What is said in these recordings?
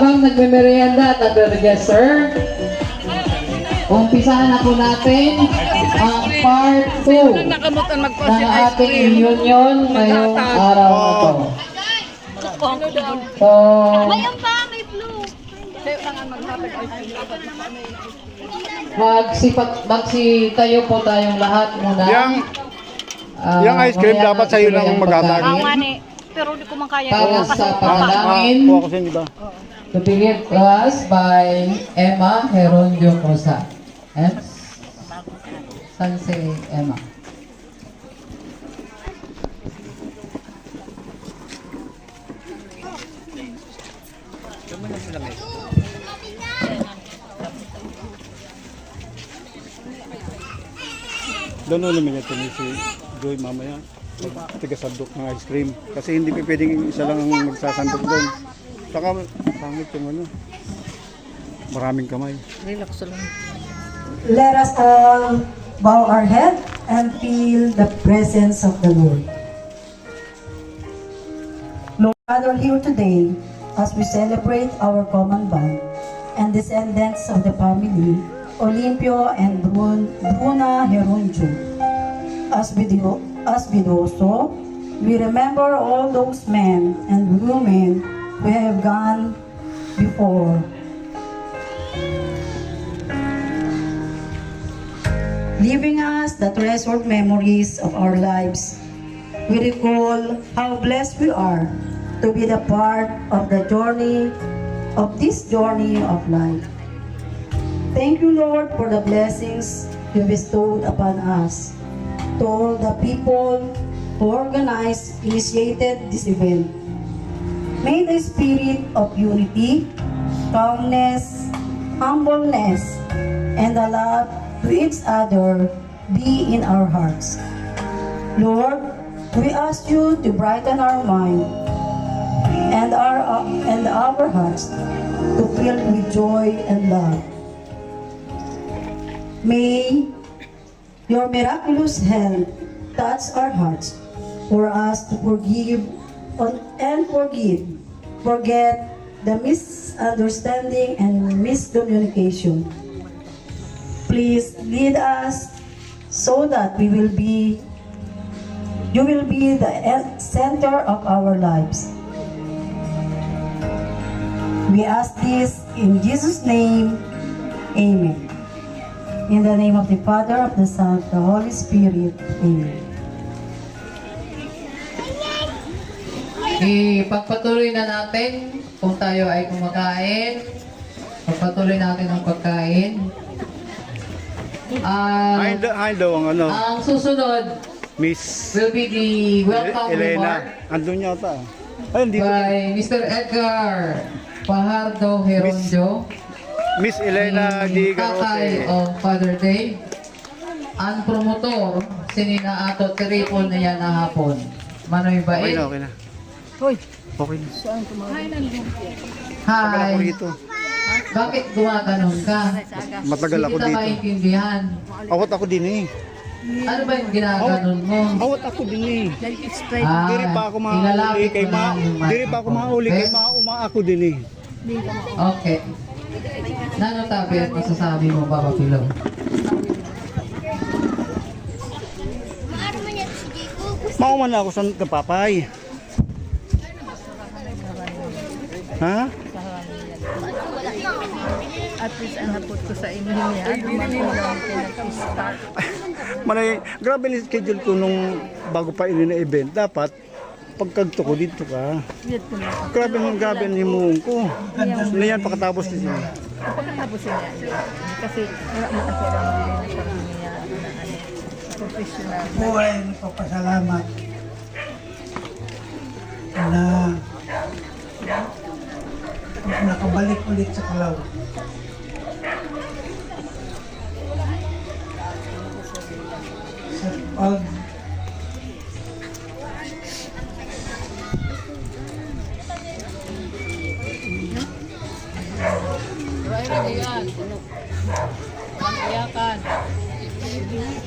Habang nagme-merienda at nagre-register, umpisahan na po natin ang part 2 Nakamutan ng ating cream. reunion ngayong araw na to. Daw? So, magsipat, magsitayo po tayong lahat muna. Yang, Ah, yung ice cream dapat sa'yo lang ang maghatag. Pero di ko man kaya. Para sa pa. panalangin, kuha ko sa inyo ba? to given to us by Emma Herondio Cosa. And San si Emma? Doon naman ito ni si Joy mamaya. Tigasandok ng ice cream. Kasi hindi pa pwedeng isa lang ang magsasandok doon. Saka pangit yung ano. Maraming kamay. Relax lang. Let us all bow our head and feel the presence of the Lord. Lord, Father, here today, as we celebrate our common bond and descendants of the family, Olimpio and Brun, Bruna Herunjo, as we do, as we do so, we remember all those men and women who have gone before leaving us the treasured memories of our lives. We recall how blessed we are to be the part of the journey, of this journey of life. Thank you, Lord, for the blessings you bestowed upon us. To all the people who organized, initiated this event. May the spirit of unity, calmness, humbleness, and the love to each other be in our hearts. Lord, we ask you to brighten our mind and our and our hearts to fill with joy and love. May your miraculous hand touch our hearts for us to forgive and forgive, forget the misunderstanding and miscommunication. Please lead us so that we will be, you will be the center of our lives. We ask this in Jesus' name. Amen. In the name of the Father, of the Son, of the Holy Spirit. Amen. Ipagpatuloy na natin kung tayo ay kumakain. Pagpatuloy natin ang pagkain. Ah, Ay, ay daw ang ano, ang susunod Miss will be the welcome remark Elena. Andun yata. Ay, hindi by Mr. Edgar Pajardo Heronjo, Miss Elena tatay Di Garote. of Father Day. Ang promotor, sinina ato tiripon na yan na hapon. Manoy Okay Bae. na, okay na. Hoy, Okay na. saan? Tagal Hi. ako rito. Bakit gumaganon ka? Matagal ako Hindi kita dito. maintindihan. Awat ako din eh. Ano ba yung ginaganon mo? Awat ako din eh. Like it's straight. Ah, Diri pa ako mauli kay mo ma lang yung Diri pa ako mauli kay ma uma ako din eh. Okay. Nano tabi at masasabi mo, Papa Pilo? Mauman na ako sa kapapay. Ha? At least ang hapot ko sa inyo niya. Manay, grabe ni schedule ko nung bago pa ini na event. Dapat pagkagto ko dito ka. Grabe ng grabe ang himuon ko. Na yan pagkatapos nito. Pagkatapos niya. Kasi wala mo kasi ang ano, professional. buhay nagpapasalamat na nakabalik ulit sa Kalaw. Sa pag.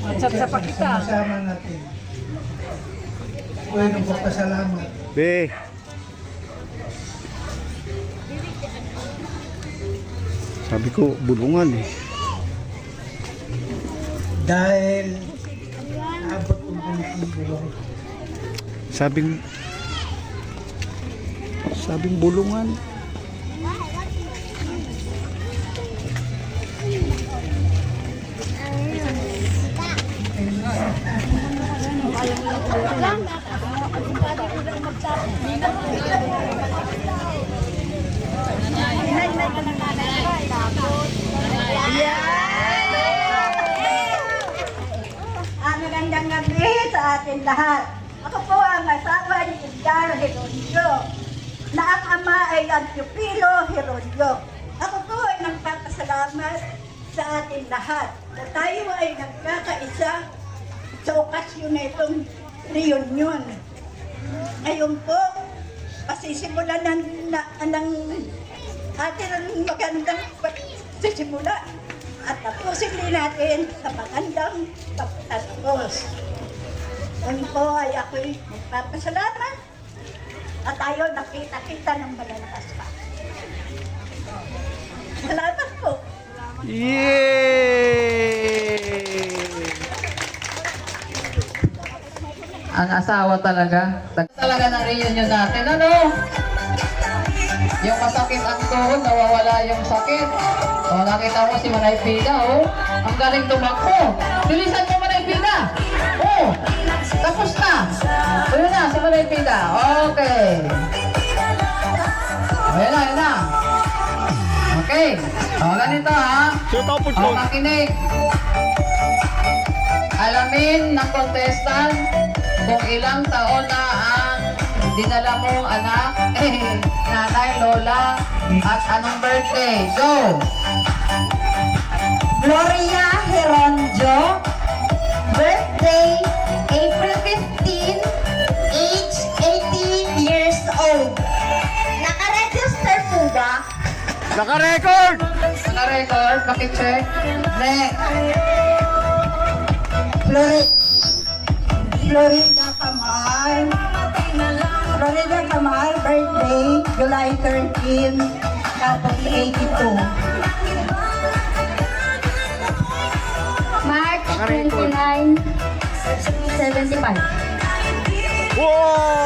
Matsap sa pakita. Sama natin. Uy, nagpapasalamat. Be. Sabi ko, bulungan eh. Dahil naabot ang buntong bulong. Sabing Sabing bulungan. Ah, magandang gabi sa atin lahat. Ako po ang asawa ni Edgar Heronio, na ang ama ay ang Pupilo Heronio. Ako po ay nagpapasalamat sa atin lahat na tayo ay nagkakaisa sa okasyon na itong reunion. Ngayon po, pasisimulan ng, na, ng ating magandang pagsisimula at tapusin din natin sa magandang pagtatapos. Ngayon po ay ako'y magpapasalamat at tayo nakita-kita ng malalakas pa. Salamat po. Yay! Ang asawa talaga. Talaga ng reunion natin, ano? Yung masakit ang tuhod, nawawala yung sakit. O, nakita mo si Manay Pida, oh. Ang galing tumakbo. Bilisan mo, Manay Pida. Oh, tapos na. Ayun na, si Manay Pida. Okay. Ayun na, ayun na. Okay. O, ganito, ha? O, makinig. Alamin ng contestant kung ilang taon na ang dinala mong anak, nanay, lola, at anong birthday. Go! Gloria Heronjo, birthday April 15, age 18 years old. Nakaregister po ba? Naka-record! Naka-record, pakicheck. Next. Florida. Florida Kamal. Florida Kamal, birthday, July 13, tapos 82. 29, 75. Wow!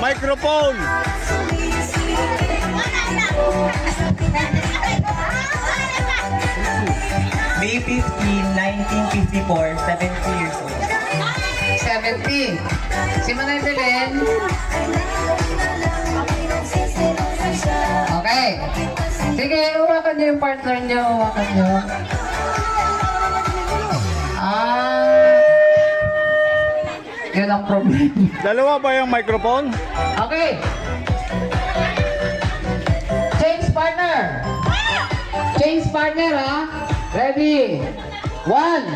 Microphone! May 15, 1954, 70 years old. 70. Si Manay Belen. Sige, hawakan niyo yung partner niyo. Hawakan niyo. Ah. Yun ang problema. Dalawa ba yung microphone? Okay. Change partner. Change partner, ha? Ready? One.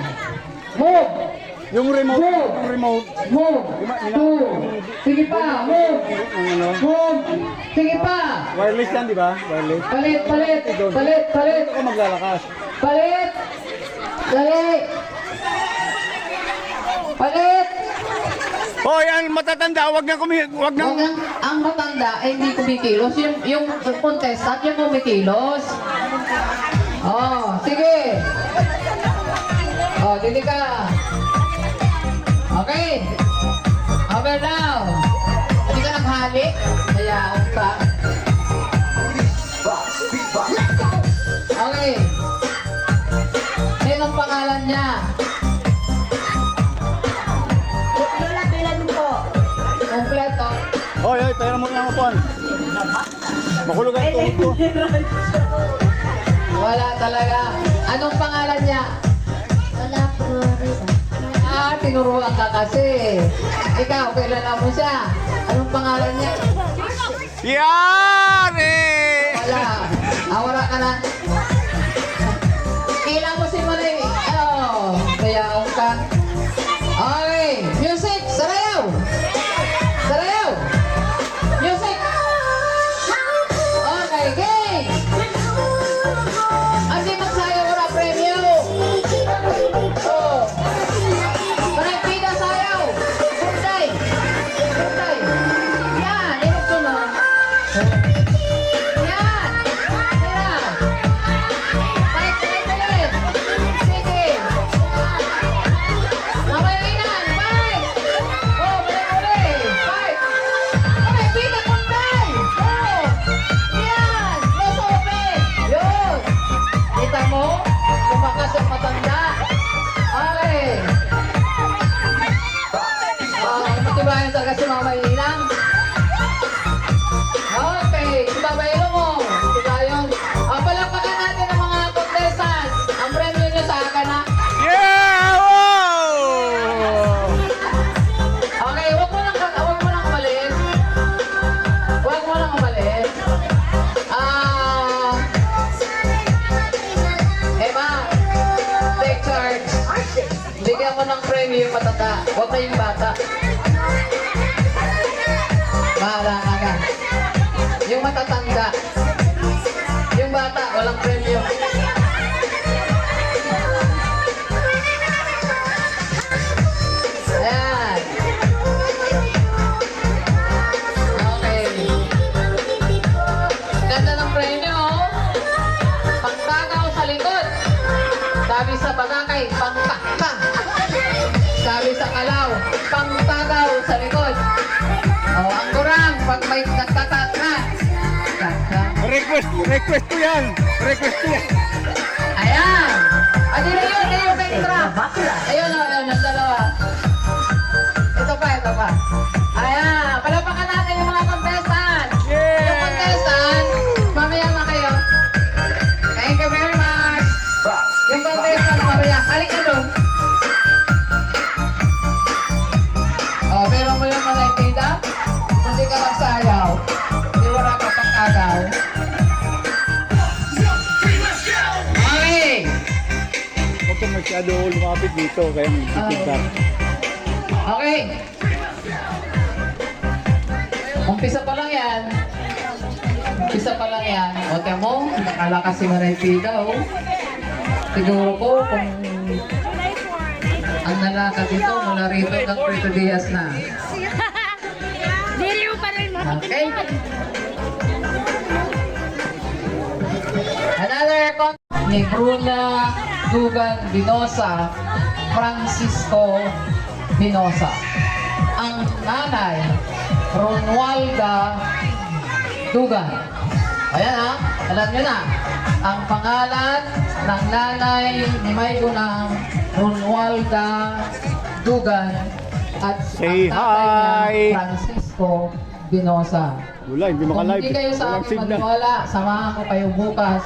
Move. Yung remote, Move. yung remote. Move. Two. Sige pa. Move. Ano? Move. Sige pa. Wireless yan, di ba? Wireless. Palit, palit. Palit, palit. Ito ka maglalakas. Palit. Dali. Palit. Hoy, ang matatanda, wag na kumi... Wag na... Huwag ang, ang matanda ay hindi kumikilos. Yung, yung contestant yung kumikilos. Oh, sige. Makulog ang tuhod ko. Wala talaga. Anong pangalan niya? Wala po. Ah, tinuruan ka kasi. Ikaw, kilala mo siya. Anong pangalan niya? Yari! Wala. Ah, wala ka na. Matata. Huwag na yung bata. Bahala ka. Yung matatanda. Yung bata, walang premyo. Request, request ko yan! Request ko yan! Ayan! Adi na yun, adi yung extra. Ayun ayun, ang dalawa. Ito pa, ito pa. Ayan, masyado lumapit dito, kaya may feedback. Okay. Umpisa pa lang yan. Umpisa pa lang yan. O mo, nakalakas si Maray Pida, oh. Siguro ko kung ang nalakad dito mula rito hanggang Puerto Diaz na. Dili mo pa rin mga Okay. Another Bruna Dugan Binosa, Francisco Binosa. Ang nanay, Ronwalda Dugan. Ayan ha, alam nyo na. Ang pangalan ng nanay ni May Gunang, Ronwalda Dugan. At Say ang tatay hi! niya, Francisco Binosa. Wala, hindi Kung makalive. hindi kayo sa Walang akin signal. maniwala, samahan ko kayo bukas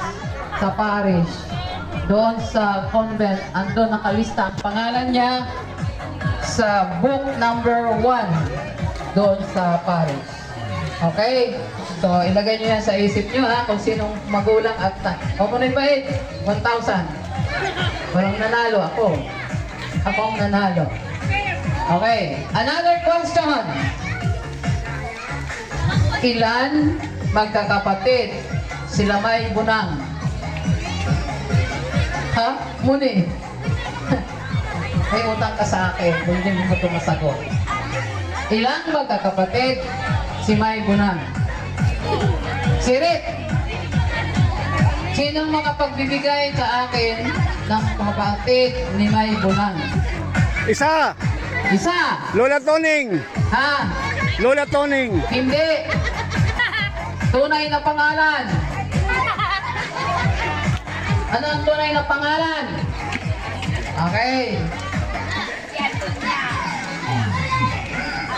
sa parish. Doon sa convent, andun nakalista ang pangalan niya sa book number 1 doon sa parish. Okay? So, ilagay niyo yan sa isip niyo ha, kung sinong magulang at na ibait, 1,000. Walang nanalo, ako. Ako ang nanalo. Okay, another question. Ilan magkakapatid sila may bunang? Ha? Muni. may utang ka sa akin, hindi mo ito masagot. Ilang magkakapatid si May Bunang? Sirit. Sinong makapagbibigay sa akin ng kapatid ni May Bunang? Isa! Isa. Lola Toning! Ha? Lola Toning! Hindi. Tunay na pangalan. Ano ang tunay na pangalan? Okay.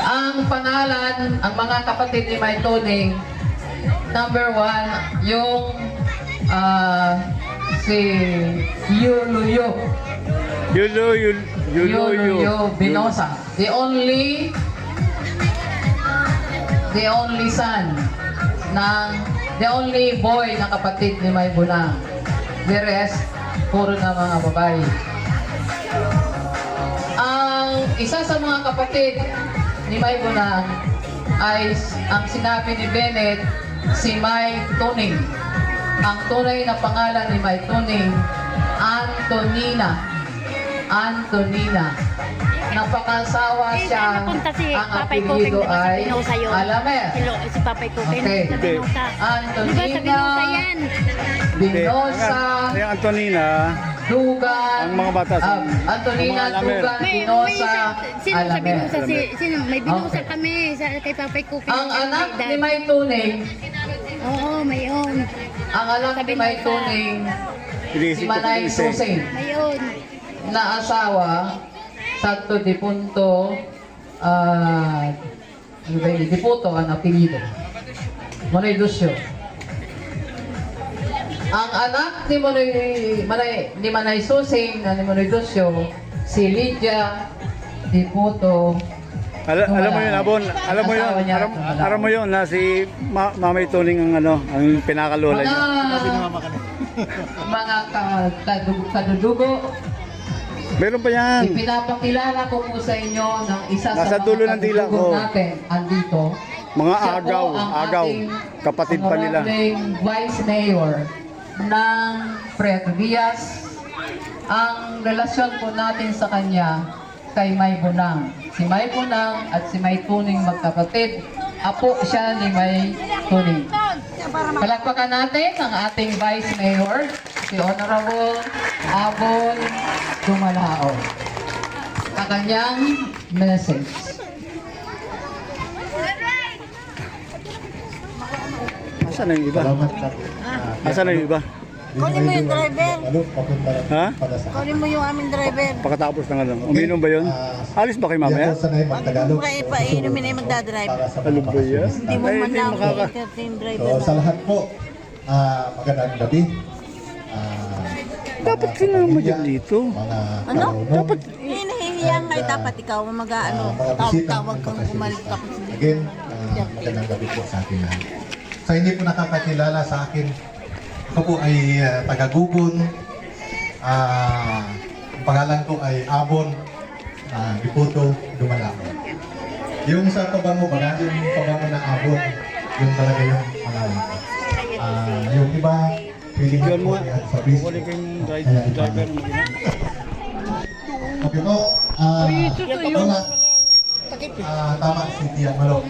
Ang pangalan, ang mga kapatid ni May Tuning, number one, yung ah, si Yuluyo. Yulo, yul, yulo, Yuluyo Binosa. The only the only son ng the only boy na kapatid ni May Bunang. The rest, puro na mga babae. Ang isa sa mga kapatid ni May Bunang ay ang sinabi ni Bennett, si May Tuning. Ang tunay na pangalan ni May Tuning, Antonina. Antonina. Napakasawa siya. Napunta si Ang Papay Kuping apelido di ba sa ay Pinosa yun? Alamer. Silo, si Papay Kuping Okay. sa Pinosa. Antonina. Di ba sa Pinosa yan? Binosa. Yung Antonina, Dugan. Ang mga bata, si- ah, Antonina. Dugan, May, may Binosa, sino sa Alamer. Pinosa? Si, sino? May Pinosa Okay. kami sa, kay Papay Kuping. Ang May anak ni May Tuning, Oo, mayon. ang anak ni May Tuning, si Manay ito Susing, Mayon. na asawa, Santo Di Punto, at ano ba yun, Diputo ang apelido. Manoy Lucio. Ang anak ni Manoy, Manay, ni Manay Susing na ni Manoy Lucio, si Lydia Diputo. Ala, alam mo yun, Abon, alam mo yun, alam, alam mo yun na si Ma, Mamay Tuning ang ano, ang pinakalola Mga, niya. mga ka- kadug- kadudugo, Meron pa yan. ipinapakilala ko po sa inyo ng isa Nasa sa dulo mga ng dila ko. natin andito. Mga Siya po agaw, ang agaw. ating Kapatid pa nila. honorabling Vice Mayor ng Fred Diaz. Ang relasyon po natin sa kanya kay May Bunang. Si May Bunang at si May Tuning magkapatid. Apo siya ni May Tuning. Palakpakan natin ang ating Vice Mayor, si Honorable Abon Dumalao. Ang kanyang message. Asan na yung iba? Asan na yung iba? Kunin mo yung driver. Ha? Kunin mo yung aming driver. Pagkatapos ng ano, uminom ba yun? Alis ba kayo mamaya? Kung kaya pa, inumin na yung magdadrive. Ano ba yan? Hindi mo Ay, man lang makaka... entertain So, driver. sa lahat po, ah magandang gabi. Ah, Dapat sinama kapamilya, dyan dito. Ano? Dapat, eh, nahihiya nga eh, dapat ikaw mag-ano, ah, tawag-tawag kang bumalik tapos Again, ah, magandang gabi po sa lahat. Sa hindi po nakakakilala sa akin, ako po ay ah, taga-Gugon. Ah, ang pangalan ko ay Abon uh, Diputo Dumalao. Yung sa pabango ba, yung pabango na Abon, yun talaga yung pangalan ko. Ah, yung iba, feeling ko yan sa dri- Kaya iba. driver mo. Okay po. Ah, wala. Ah, tama si Tia Malo.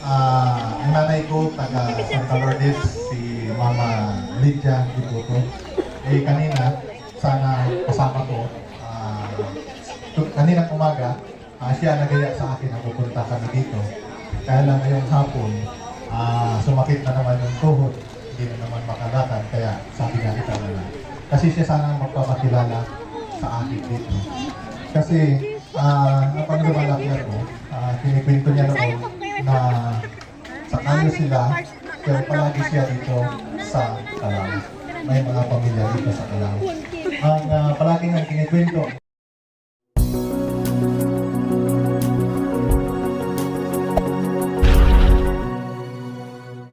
Ah, ang nanay ko, taga Santa Lourdes, Mama Lydia Diputo. Eh, kanina, sana kasama ko. Tu- kanina umaga, ah, siya nagaya sa akin na pupunta kami dito. Kaya lang ngayong hapon, ah, sumakit na naman yung tuhod. Hindi na naman makalakad, kaya sabi niya kita na lang. Kasi siya sana magpapakilala sa akin dito. Kasi, uh, napang lumalaki ako, ah, kinikwento niya noon na sa kanya sila, pero palagi siya dito sa Calao. May mga pamilya dito sa Calao. Ang uh, palagi niyang kinikwento